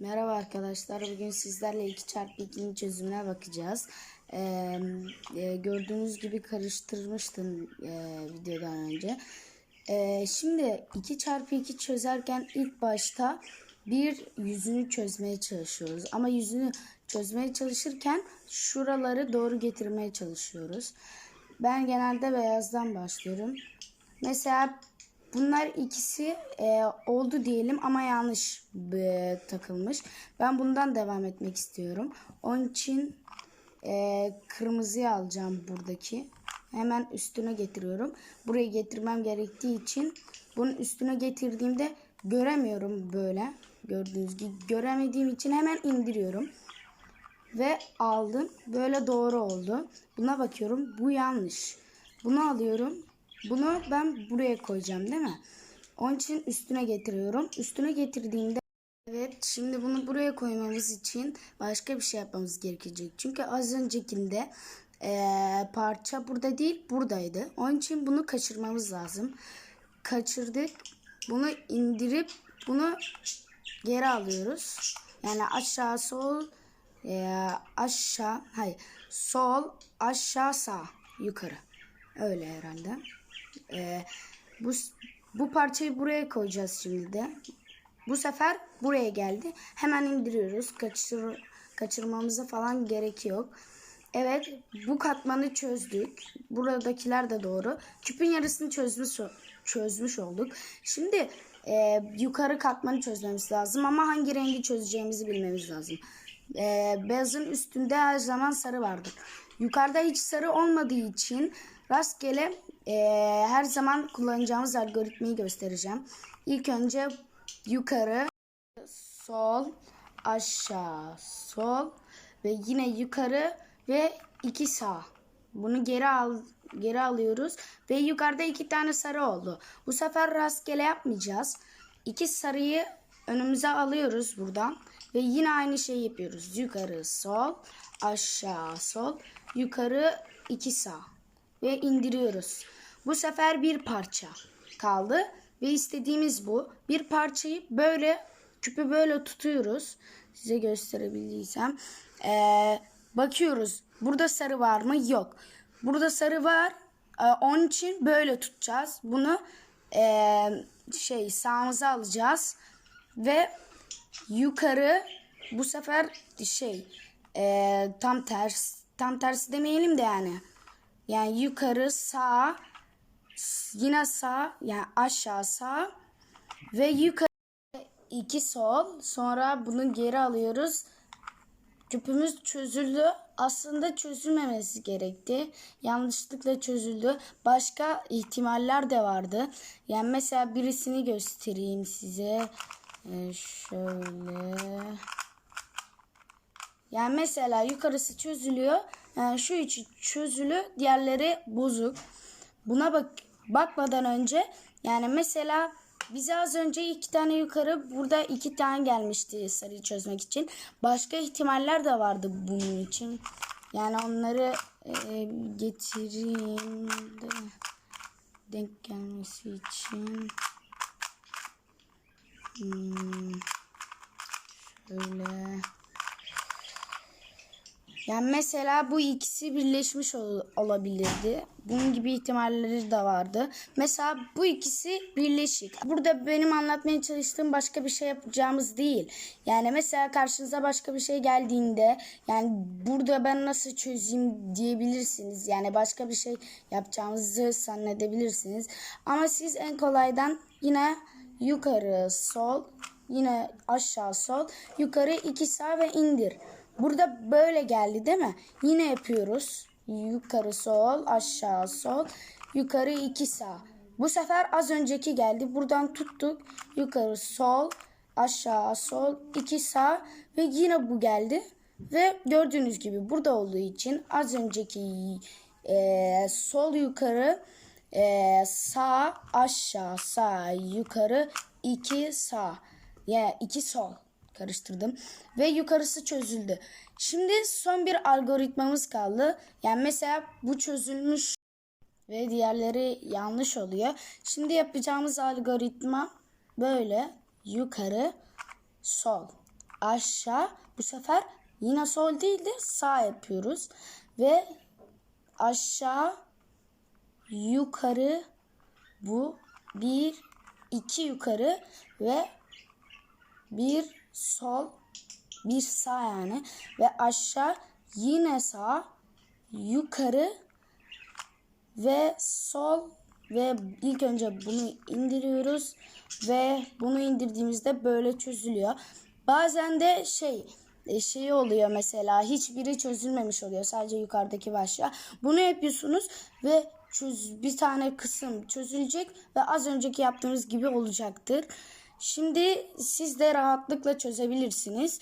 Merhaba arkadaşlar. Bugün sizlerle 2 çarpı 2'nin çözümüne bakacağız. Ee, e, gördüğünüz gibi karıştırmıştım e, videodan önce. Ee, şimdi 2 çarpı 2 çözerken ilk başta bir yüzünü çözmeye çalışıyoruz. Ama yüzünü çözmeye çalışırken şuraları doğru getirmeye çalışıyoruz. Ben genelde beyazdan başlıyorum. Mesela Bunlar ikisi e, oldu diyelim ama yanlış e, takılmış. Ben bundan devam etmek istiyorum. Onun için e, kırmızıyı alacağım buradaki. Hemen üstüne getiriyorum. Buraya getirmem gerektiği için bunun üstüne getirdiğimde göremiyorum böyle. Gördüğünüz gibi göremediğim için hemen indiriyorum. Ve aldım. Böyle doğru oldu. Buna bakıyorum. Bu yanlış. Bunu alıyorum. Bunu ben buraya koyacağım değil mi? Onun için üstüne getiriyorum. Üstüne getirdiğimde Evet şimdi bunu buraya koymamız için başka bir şey yapmamız gerekecek. Çünkü az öncekinde eee, parça burada değil buradaydı. Onun için bunu kaçırmamız lazım. Kaçırdık. Bunu indirip bunu geri alıyoruz. Yani aşağı sol eee, aşağı hayır sol aşağı sağ yukarı. Öyle herhalde. Ee, bu bu parçayı buraya koyacağız şimdi de. Bu sefer buraya geldi. Hemen indiriyoruz. Kaçır, kaçırmamıza falan gerek yok. Evet bu katmanı çözdük. Buradakiler de doğru. Küpün yarısını çözmüş, çözmüş olduk. Şimdi e, yukarı katmanı çözmemiz lazım ama hangi rengi çözeceğimizi bilmemiz lazım. E, beyazın üstünde her zaman sarı vardır. Yukarıda hiç sarı olmadığı için rastgele e, her zaman kullanacağımız algoritmayı göstereceğim. İlk önce yukarı, sol, aşağı, sol ve yine yukarı ve iki sağ. Bunu geri al geri alıyoruz ve yukarıda iki tane sarı oldu. Bu sefer rastgele yapmayacağız. İki sarıyı önümüze alıyoruz buradan ve yine aynı şeyi yapıyoruz. Yukarı sol, aşağı sol, yukarı iki sağ ve indiriyoruz. Bu sefer bir parça kaldı ve istediğimiz bu. Bir parçayı böyle küpü böyle tutuyoruz. Size gösterebildiysem. Ee, bakıyoruz. Burada sarı var mı? Yok. Burada sarı var. Ee, onun için böyle tutacağız. Bunu ee, şey sağımıza alacağız ve yukarı bu sefer şey ee, tam ters tam tersi demeyelim de yani yani yukarı sağ yine sağ yani aşağı sağ ve yukarı iki sol. Sonra bunu geri alıyoruz. Küpümüz çözüldü. Aslında çözülmemesi gerekti. Yanlışlıkla çözüldü. Başka ihtimaller de vardı. Yani mesela birisini göstereyim size. Ee, şöyle. Yani mesela yukarısı çözülüyor. Yani şu içi çözülü, diğerleri bozuk. Buna bak bakmadan önce yani mesela bize az önce iki tane yukarı burada iki tane gelmişti sarıyı çözmek için. Başka ihtimaller de vardı bunun için. Yani onları e, getireyim de denk gelmesi için. Hmm, şöyle. Yani mesela bu ikisi birleşmiş ol- olabilirdi. Bunun gibi ihtimalleri de vardı. Mesela bu ikisi birleşik. Burada benim anlatmaya çalıştığım başka bir şey yapacağımız değil. Yani mesela karşınıza başka bir şey geldiğinde yani burada ben nasıl çözeyim diyebilirsiniz. Yani başka bir şey yapacağınızı zannedebilirsiniz. Ama siz en kolaydan yine yukarı sol yine aşağı sol yukarı iki sağ ve indir. Burada böyle geldi değil mi? Yine yapıyoruz. Yukarı sol, aşağı sol, yukarı iki sağ. Bu sefer az önceki geldi. Buradan tuttuk. Yukarı sol, aşağı sol, iki sağ ve yine bu geldi. Ve gördüğünüz gibi burada olduğu için az önceki e, sol yukarı e, sağ aşağı sağ yukarı iki sağ yani iki sol karıştırdım ve yukarısı çözüldü. Şimdi son bir algoritmamız kaldı. Yani mesela bu çözülmüş ve diğerleri yanlış oluyor. Şimdi yapacağımız algoritma böyle yukarı sol aşağı bu sefer yine sol değil de sağ yapıyoruz. Ve aşağı yukarı bu bir iki yukarı ve bir sol bir sağ yani ve aşağı yine sağ yukarı ve sol ve ilk önce bunu indiriyoruz ve bunu indirdiğimizde böyle çözülüyor. Bazen de şey şey oluyor mesela hiçbiri çözülmemiş oluyor sadece yukarıdaki başla. Bunu yapıyorsunuz ve çöz, bir tane kısım çözülecek ve az önceki yaptığımız gibi olacaktır. Şimdi siz de rahatlıkla çözebilirsiniz.